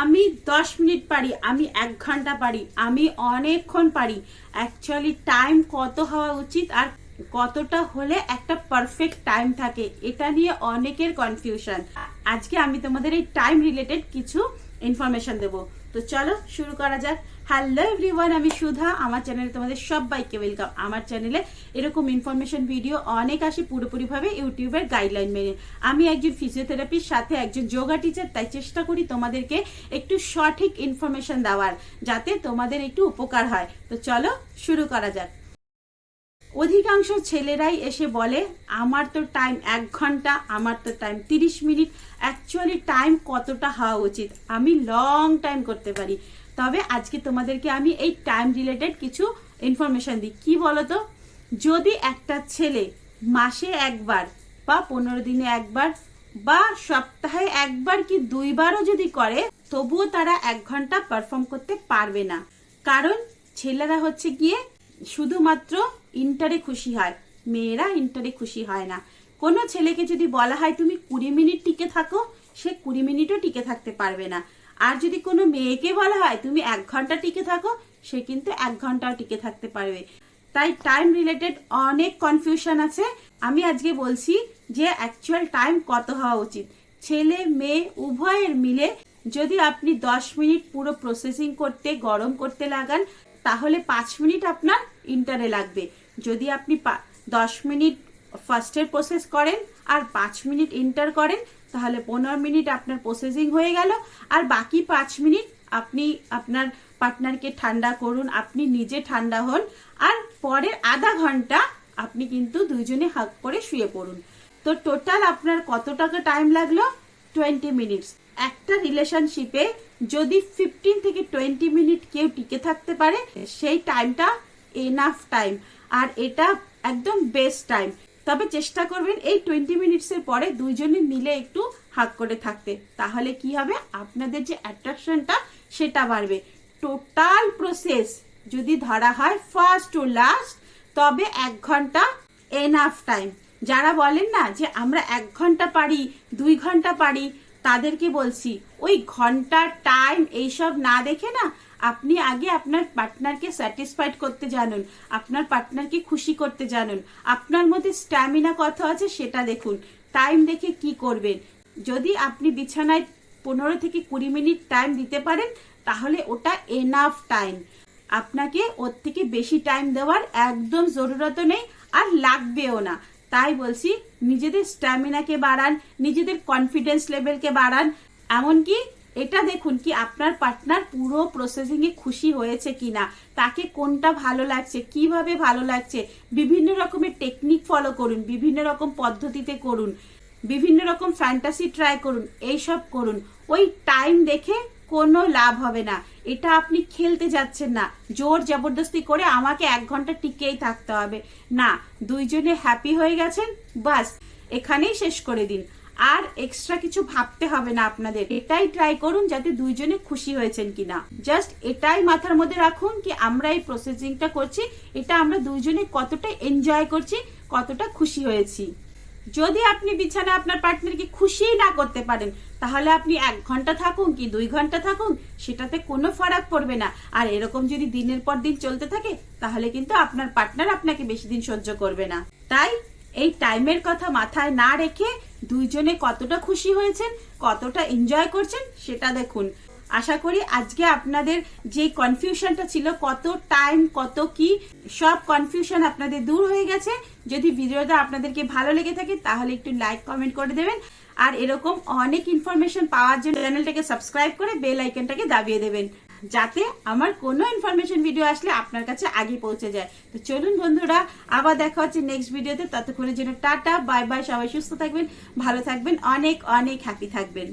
আমি দশ মিনিট পারি, আমি এক ঘণ্টা পারি, আমি অনেকক্ষণ পারি। অ্যাকচুয়ালি টাইম কত হওয়া উচিত আর কতটা হলে একটা পারফেক্ট টাইম থাকে, এটা নিয়ে অনেকের কনফিউশন আজকে আমি তোমাদের এই টাইম রিলেটেড কিছু ইনফরমেশন দেবো। তো চলো শুরু করা যাক। হ্যালো এভরিওয়ান আমি সুধা। আমার চ্যানেলে তোমাদের সবাইকে ওয়েলকাম আমার চ্যানেলে এরকম ইনফরমেশন ভিডিও অনেক আসে পুরোপুরিভাবে ইউটিউবের গাইডলাইন মেনে। আমি একজন ফিজিওথেরাপির সাথে একজন যোগা টিচার তাই চেষ্টা করি তোমাদেরকে একটু সঠিক ইনফরমেশন দেওয়ার, যাতে তোমাদের একটু উপকার হয়। তো চলো শুরু করা যাক। অধিকাংশ ছেলেরাই এসে বলে, আমার তো টাইম এক ঘণ্টা, আমার তো টাইম তিরিশ মিনিট। অ্যাকচুয়ালি টাইম কতটা হওয়া উচিত? আমি লং টাইম করতে পারি। তবে আজকে তোমাদেরকে আমি এই টাইম রিলেটেড কিছু ইনফরমেশন দিই। কি বলতো? যদি একটা ছেলে মাসে একবার বা পনেরো দিনে একবার বা সপ্তাহে একবার কি দুইবারও যদি করে, তবুও তারা এক ঘণ্টা পারফর্ম করতে পারবে না। কারণ ছেলেরা হচ্ছে গিয়ে শুধুমাত্র ইন্টারে খুশি হয়। মেয়েরা ইন্টারে খুশি হয় না। কোনো ছেলেকে যদি বলা হয়, তুমি কুড়ি মিনিট টিকে থাকো, সে কুড়ি মিনিটও টিকে থাকতে পারবে না। আর যদি কোনো মেয়েকে বলা হয়, তুমি এক ঘণ্টা টিকে থাকো, সে কিন্তু এক ঘন্টাও টিকে থাকতে পারবে। তাই টাইম রিলেটেড অনেক কনফিউশন আছে। আমি আজকে বলছি যে অ্যাকচুয়াল টাইম কত হওয়া উচিত। ছেলে, মেয়ে, উভয়ের মিলে যদি আপনি দশ মিনিট পুরো প্রসেসিং করতে, গরম করতে লাগান তাহলে পাঁচ মিনিট আপনার ইন্টারে লাগবে। যদি আপনি দশ মিনিট ফার্স্টের প্রসেস করেন আর পাঁচ মিনিট ইন্টার করেন, তাহলে পনেরো মিনিট আপনার প্রসেসিং হয়ে গেল। আর বাকি পাঁচ মিনিট আপনি আপনার পার্টনারকে ঠান্ডা করুন, আপনি নিজে ঠান্ডা হন। আর পরের আধা ঘণ্টা আপনি কিন্তু দুইজনে হাক করে শুয়ে পড়ুন। তো টোটাল আপনার কত টাকা টাইম লাগল? টোয়েন্টি মিনিটস একটা রিলেশনশিপে যদি ফিফটিন থেকে টোয়েন্টি মিনিট কেউ টিকে থাকতে পারে, সেই টাইমটা এনাফ টাইম আর এটা একদম বেস্ট টাইম তবে চেষ্টা করবেন এই টোয়েন্টি মিনিটসের পরে দুইজনে মিলে একটু হাক করে থাকতে। তাহলে কি হবে? আপনাদের যে অ্যাট্রাকশনটা সেটা বাড়বে। টোটাল প্রসেস যদি ধরা হয় ফার্স্ট টু লাস্ট তবে এক ঘণ্টা এনাফ টাইম যারা বলেন না যে আমরা এক ঘণ্টা পারি, দুই ঘণ্টা পারি তাদেরকে বলছি, ওই ঘণ্টার টাইম এইসব না দেখে না, আপনি আগে আপনার পার্টনারকে স্যাটিসফাইড করতে জানুন, আপনার পার্টনারকে খুশি করতে জানুন। আপনার মধ্যে স্ট্যামিনা কত আছে সেটা দেখুন টাইম দেখে কি করবেন। যদি আপনি বিছানায় পনেরো থেকে কুড়ি মিনিট টাইম দিতে পারেন, তাহলে ওটা এনাফ টাইম আপনাকে ওর থেকে বেশি টাইম দেওয়ার একদম জরুরত নেই আর লাগবেও না। তাই বলছি, নিজেদের স্ট্যামিনাকে বাড়ান, নিজেদের কনফিডেন্স লেভেলকে বাড়ান। এমনকি এটা দেখুন কি, আপনার পার্টনার পুরো প্রসেসিং এ খুশি হয়েছে কিনা, তাকে কোনটা ভালো লাগছে, কীভাবে ভালো লাগছে, বিভিন্ন রকমের টেকনিক ফলো করুন, বিভিন্ন রকম পদ্ধতিতে করুন, বিভিন্ন রকম ফ্যান্টাসি ট্রাই করুন, এইসব করুন। ওই টাইম দেখে কোনো লাভ হবে না। এটা আপনি খেলতে যাচ্ছেন না। জোর জবরদস্তি করে আমাকে এক ঘণ্টা টিকেই থাকতে হবে। না, দুইজনে হ্যাপি হয়ে গেছেন, বাস, এখানেই শেষ করে দিন। আর এক্সট্রা কিছু ভাবতে হবে না আপনাদের। এটাই ট্রাই করুন যাতে দুইজনে খুশি হয়েছেন কিনা। জাস্ট এটাই মাথার মধ্যে রাখুন কি আমরা এই প্রসেসিংটা করছি। এটা আমরা দুইজনে কতটা এনজয় করছি, কতটা খুশি হয়েছি। যদি আপনি বিছানায় আপনার পার্টনারকে খুশি না করতে পারেন, তাহলে আপনি এক ঘণ্টা থাকুন কি দুই ঘণ্টা থাকুন? সেটাতে কোনো ফারাক পড়বে না। আর এরকম যদি দিনের পর দিন চলতে থাকে, তাহলে কিন্তু আপনার পার্টনার আপনাকে বেশি দিন সহ্য করবে না। তাই এই টাইমের কথা মাথায় না রেখে দুইজনে কতটা খুশি হয়েছেন, কতটা এনজয় করছেন, সেটা দেখুন। আশা করি আজকে আপনাদের যে কনফিউশনটা ছিল, কত টাইম কত কি, সব কনফিউশন আপনাদের দূর হয়ে গেছে। যদি ভিডিওটা আপনাদেরকে ভালো লেগে থাকে, তাহলে একটু লাইক কমেন্ট করে দেবেন। আর এরকম অনেক ইনফরমেশন পাওয়ার জন্য চ্যানেলটাকে সাবস্ক্রাইব করে বেল আইকনটাকে দাবিয়ে দেবেন, যাতে আমার কোনো ইনফরমেশন ভিডিও আসলে আপনার কাছে আগে পৌঁছে যায়। তো চলুন বন্ধুরা, আবার দেখা হচ্ছে নেক্সট ভিডিওতে ততক্ষণের জন্য টাটা বাই বাই সবাই সুস্থ থাকবেন, ভালো থাকবেন, অনেক অনেক হ্যাপি থাকবেন।